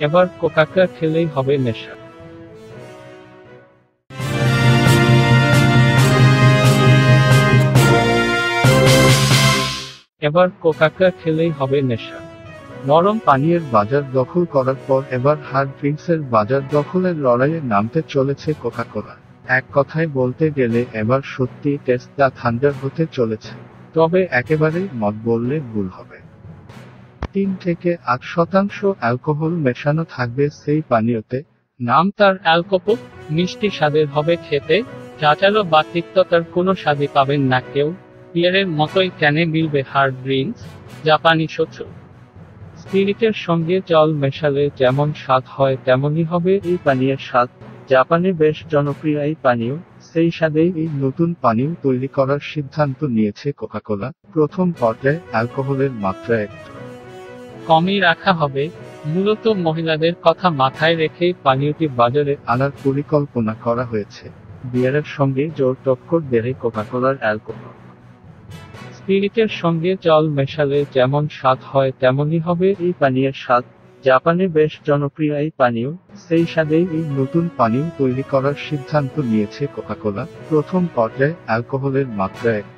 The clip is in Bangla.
এবার কোকাকা খেলেই হবে নেশা। এবার কোকাকা খেলেই হবে নেশা। নরম পানীয়ের বাজার দখল করার পর এবার হার্ড ড্রিঙ্কসের বাজার দখলের লড়াইয়ে নামতে চলেছে কোকাকোলা। এক কথায় বলতে গেলে এবার সত্যি টেস্ট দ্য থান্ডার হতে চলেছে। তবে একেবারেই মত বললে ভুল হবে। তিন থেকে আট শতাংশ অ্যালকোহল মেশানো থাকবে সেই পানীয়তে। নাম তার অ্যালকোপো মিষ্টি স্বাদের হবে খেতে, চাচালো বা তিক্ততার কোনো স্বাদই পাবেন না কেউ। বিয়ারের মতোই ক্যানে মিলবে হার্ড ড্রিঙ্কস জাপানি সোচো স্পিরিটের সঙ্গে জল মেশালে যেমন স্বাদ হয়, তেমনই হবে এই পানীয়ের স্বাদ। জাপানে বেশ জনপ্রিয় এই পানীয়, সেই স্বাদেই এই নতুন পানীয় তৈরি করার সিদ্ধান্ত নিয়েছে কোকাকোলা প্রথম পর্যায়ে অ্যালকোহলের মাত্রা একটু কমই রাখা হবে, মূলত মহিলাদের কথা মাথায় রেখেই পানীয়টি বাজারে আনার পরিকল্পনা করা হয়েছে। বিয়ারের সঙ্গে জোর টক্কর দেবে কোকাকোলার অ্যালকোহল। স্পিরিটের সঙ্গে জল মেশালে যেমন স্বাদ হয় তেমনই হবে এই পানীয়ের স্বাদ। জাপানে বেশ জনপ্রিয় এই পানীয়, সেই স্বাদেই এই নতুন পানীয় তৈরি করার সিদ্ধান্ত নিয়েছে কোকাকোলা। প্রথম পর্যায়ে অ্যালকোহলের মাত্রা একটু